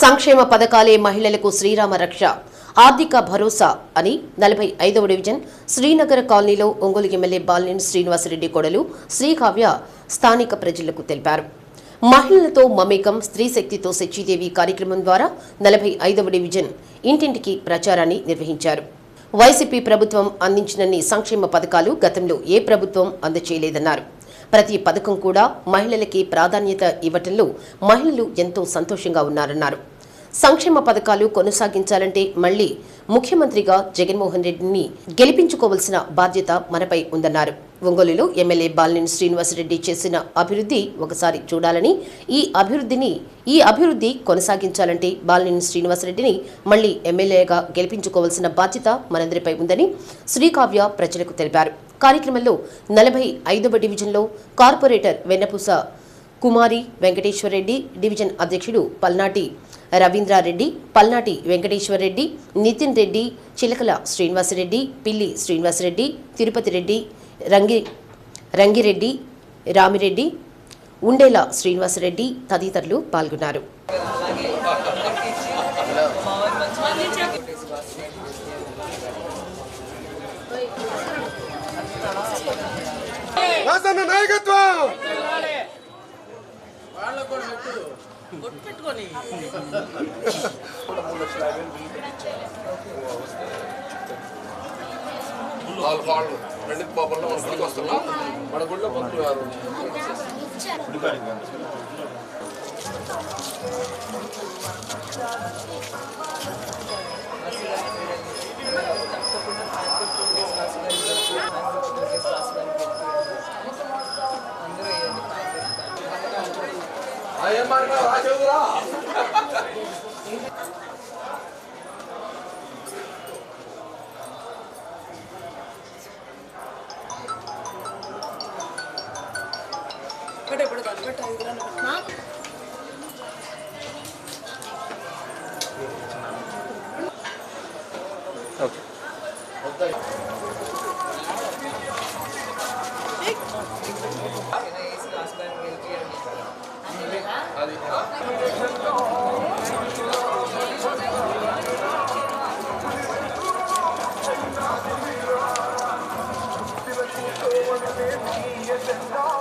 సంక్షేమ పథకాలే మహిళలకు శ్రీరామ రక్ష ఆర్థిక భరోసా అని నలభై ఐదవ డివిజన్ శ్రీనగర్ కాలనీలో ఒంగోలు ఎమ్మెల్యే బాలినేని శ్రీనివాసరెడ్డి కొడలు శ్రీకావ్య స్థానిక ప్రజలకు తెలిపారు. మహిళలతో మమేకం స్త్రీ శక్తితో శచీదేవి కార్యక్రమం ద్వారా నలభై ఐదవ డివిజన్ ఇంటింటికి ప్రచారాన్ని నిర్వహించారు. వైసీపీ ప్రభుత్వం అందించినన్ని సంక్షేమ పథకాలు గతంలో ఏ ప్రభుత్వం అందచేయలేదన్నారు. ప్రతి పథకం కూడా మహిళలకి ప్రాధాన్యత ఇవ్వటంలో మహిళలు ఎంతో సంతోషంగా ఉన్నారన్నారు. సంక్షేమ పథకాలు కొనసాగించాలంటే మళ్ళీ ముఖ్యమంత్రిగా జగన్మోహన్ రెడ్డిని గెలిపించుకోవాల్సిన బాధ్యత మనపై ఉందన్నారు. ఒంగోలులో ఎమ్మెల్యే బాలినేని శ్రీనివాసరెడ్డి చేసిన అభివృద్ధి ఒకసారి చూడాలని ఈ అభివృద్ధిని ఈ అభివృద్ధి కొనసాగించాలంటే బాలినేని శ్రీనివాసరెడ్డిని మళ్ళీ ఎమ్మెల్యేగా గెలిపించుకోవాల్సిన బాధ్యత మనందరిపై ఉందని శ్రీకావ్య ప్రజలకు తెలిపారు. కార్యక్రమంలో నలభై ఐదవ డివిజన్లో కార్పొరేటర్ వెన్నపూస కుమారి వెంకటేశ్వరరెడ్డి డివిజన్ అధ్యక్షుడు పల్నాటి రవీంద్రారెడ్డి పల్నాటి వెంకటేశ్వరరెడ్డి నితిన్ రెడ్డి చిలకల శ్రీనివాసరెడ్డి పిల్లి శ్రీనివాసరెడ్డి తిరుపతి రెడ్డి రంగి రంగిరెడ్డి రామిరెడ్డి ఉండేల శ్రీనివాసరెడ్డి తదితరులు పాల్గొన్నారు. నాయకత్వం! పెట్టుకొని నాలుగు వాళ్ళు రెండు పాపల్లో మన గుడికి వస్తున్నా. మన గుడిలో భక్తులు కాదు ఏం మాట్లాడు రాజేవురా అది Yes, it's not.